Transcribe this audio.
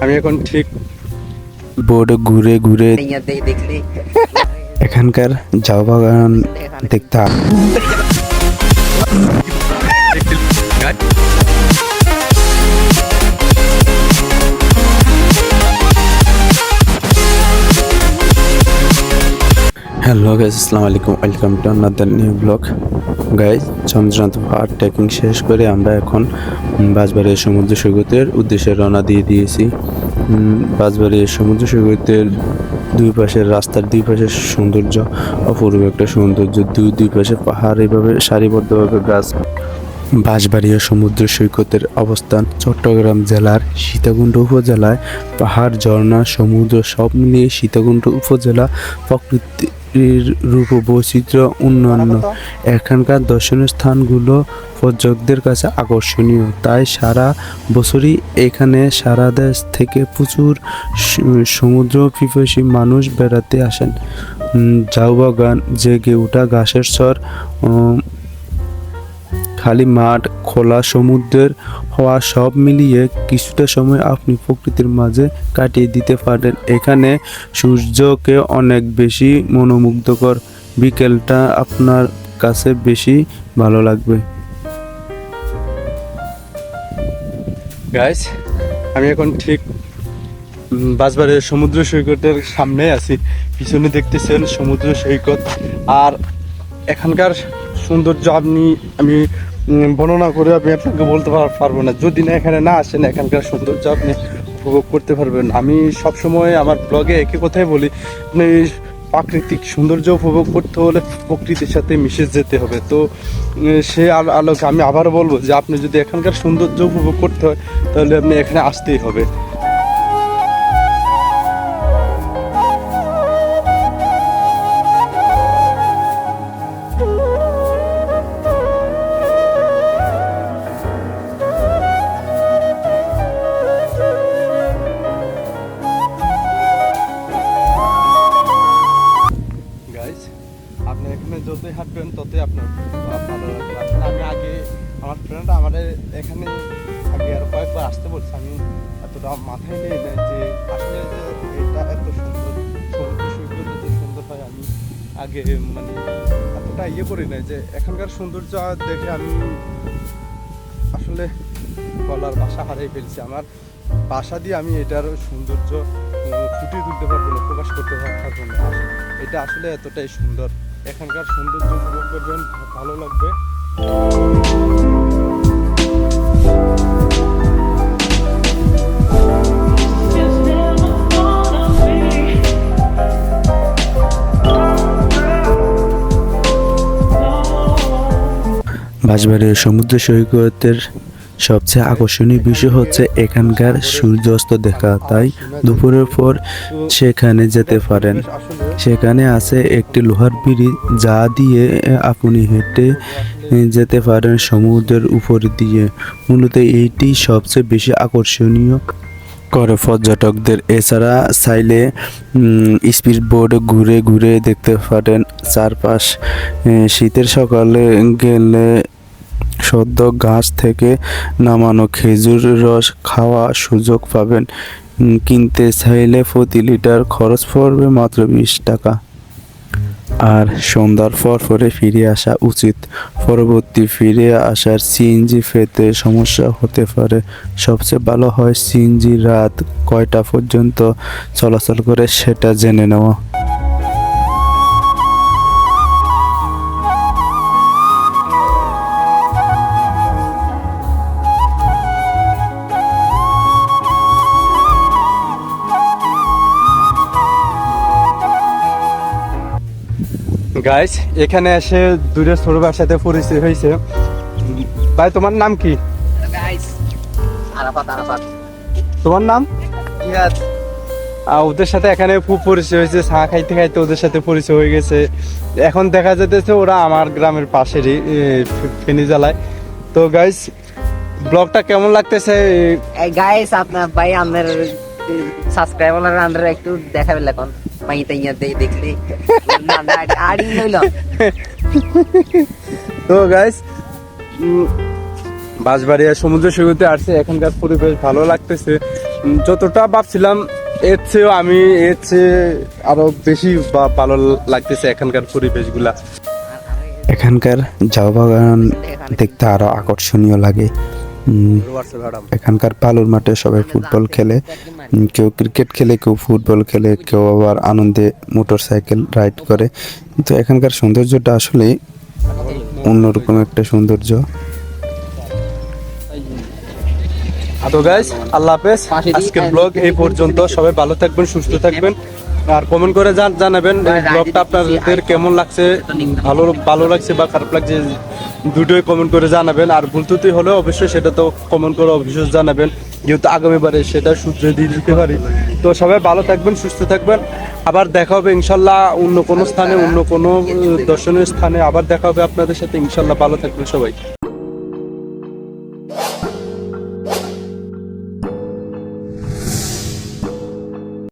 আমি এখন ঠিক বোর্ডে ঘুরে ঘুরে এখানকার যাওয়া বাগান দেখতাম। হ্যালো গাইজ আসসালামু আলাইকুম। Welcome to another new blog guys Chandranath পাহাড় ট্রেকিং শেষ করে আমরা এখন উম, সমুদ্র সৈকতের উদ্দেশ্যে রওনা দিয়ে দিয়েছি। উম, বাঁশবাড়িয়া সমুদ্র সৈকতের দুই পাশের রাস্তার দুই পাশের সৌন্দর্য অপূর্ব একটা সৌন্দর্য। দুই দুই পাশে পাহাড় এইভাবে সারিবদ্ধভাবে গাছ বাঁশবাড়িয়া সমুদ্র সৈকতের অবস্থান চট্টগ্রাম জেলার সীতাকুণ্ড উপজেলায়। পাহাড় ঝর্ণা সমুদ্র সব মিলিয়ে সীতাকুণ্ড উপজেলা প্রকৃতির রূপ বৈচিত্র্য উন্নয়ন। এখানকার দর্শনীয় স্থানগুলো পর্যটকদের কাছে আকর্ষণীয়। তাই সারা বছরই এখানে সারা দেশ থেকে প্রচুর সমুদ্র পিপাসী মানুষ বেড়াতে আসেন। উম, ঝাউবাগান জেগে ওঠা ঘাসের স্বর খালি মাঠ, খোলা সমুদ্রের হওয়া সব মিলিয়ে কিছুটা সময় আপনি প্রকৃতির মাঝে কাটিয়ে দিতে পারেন। এখানে সূর্যকে অনেক বেশি মনোমুগ্ধকর। বিকেলটা আপনার কাছে বেশি ভালো লাগবে। গাইস আমি এখন ঠিক বাঁশবাড়িয়ার সমুদ্র সৈকতের সামনে আছি। পিছনে দেখতেছেন সমুদ্র সৈকত। আর এখানকার সৌন্দর্য আপনি, আমি বর্ণনা করে আমি আপনাকে বলতে পার- পারব না। যদি না এখানে না আসেন, এখানকার সৌন্দর্য আপনি উপভোগ করতে পারবেন। আমি সবসময় আমার ব্লগে একই কথাই বলি, আপনি প্রাকৃতিক সৌন্দর্য উপভোগ করতে হলে প্রকৃতির সাথে মিশে যেতে হবে। তো সে আলো- আলোকে আমি আবারও বলব যে, আপনি যদি এখানকার সৌন্দর্য উপভোগ করতে হয়, তাহলে আপনি এখানে আসতেই হবে। বলছে আমি এতটা মাথায় নেই না যে আসলে যে এটা এত সুন্দর, সমুদ্র সৈকত এত সুন্দর হয়, আমি আগে মানে এতটা ইয়ে করি না যে এখানকার সৌন্দর্য দেখে আমি আসলে বলার ভাষা হারিয়ে ফেলছি। আমার ভাষা দিয়ে আমি এটার সৌন্দর্য ফুটিয়ে তুলতে পারব না, প্রকাশ করতে পারব না। এটা আসলে এতটাই সুন্দর। এখানকার সৌন্দর্য উপভোগ করবেন, ভালো লাগবে। বাঁশবাড়িয়া সমুদ্র সৈকতের সবচেয়ে আকর্ষণীয় বিষয় হচ্ছে এখানকার সূর্যাস্ত দেখা। তাই দুপুরের পর সেখানে যেতে পারেন। সেখানে আছে একটি লোহার ব্রিজ যা দিয়ে আপনি হেঁটে যেতে পারেন সমুদ্রের উপর দিয়ে। মূলত এইটি সবচেয়ে বেশি আকর্ষণীয় করে পর্যটকদের। এছাড়া চাইলে স্পিড বোর্ডে ঘুরে ঘুরে দেখতে পারেন। চারপাশ শীতের সকালে গেলে সদ্য গাছ থেকে নামানো খেজুর রস খাওয়া সুযোগ পাবেন। কিনতে চাইলে প্রতি লিটার খরচ পড়বে মাত্র বিশ টাকা। আর সন্ধ্যার পর পরে ফিরে আসা উচিত। পরবর্তী ফিরে আসার সিএনজি পেতে সমস্যা হতে পারে। সবচেয়ে ভালো হয় সিএনজি রাত কয়টা পর্যন্ত? চলাচল করে সেটা জেনে নেওয়া। গাইস এখানে এসে দূরে সৌরভের সাথে পরিচয় হয়েছে। ভাই তোমার নাম কি? তোমার নাম? ওদের সাথে এখানে খুব পরিচয় হয়েছে চা খাইতে খাইতে ওদের সাথে পরিচয় হয়ে গেছে। এখন দেখা যেতেছে ওরা আমার গ্রামের পাশেরই ফেনি জেলায়। তো গাইস ব্লগটা কেমন লাগতেছে? গাইস আপনার ভাই আমাদের সাবস্ক্রাইবার আপনারা একটু দেখাবেন এখন। মাই তাই ইয়া দেখ দেখলি না না আড়ি লইল তো গাইস বাঁশবাড়িয়া সমুদ্র সৈকতে আসছে। এখানকার পরিবেশ ভালো লাগতেছে। যতটা ভাবছিলাম এর চেয়েও আমি এর চেয়ে আরও বেশি বা- ভালো লাগতেছে এখানকার পরিবেশগুলা। এখানকার চা বাগান দেখতে আরও আকর্ষণীয় লাগে। এখানকার পালুর মাঠে সবাই ফুটবল খেলে। কেউ ক্রিকেট খেলে, কেউ ফুটবল খেলে, কেউ আবার আনন্দে মোটর সাইকেল রাইড করে। কিন্তু এখানকার সৌন্দর্যটা আসলে অন্যরকম একটা সৌন্দর্য। তো আল্লাহ হাফেজ। আজকের ব্লগ এই পর্যন্ত। সবাই ভালো থাকবেন, সুস্থ থাকবেন। আর কমেন্ট করে জান- জানাবেন ব্লগটা আপনাদের কেমন লাগছে? ভালো ভালো লাগছে বা খারাপ লাগছে দুটোই কমেন্ট করে জানাবেন। আর ভুল ত্রুটি হলে অবশ্যই সেটা তো কমেন্ট করে অবশ্যই জানাবেন। যেহেতু আগামীবারে সেটা সূত্রে দিয়ে দিতে পারি। তো সবাই ভালো থাকবেন সুস্থ থাকবেন। আবার দেখা হবে ইনশাল্লাহ অন্য কোনো স্থানে অন্য কোনো দর্শনীয় স্থানে। আবার দেখা হবে আপনাদের সাথে। ইনশাল্লাহ ভালো থাকবেন সবাই।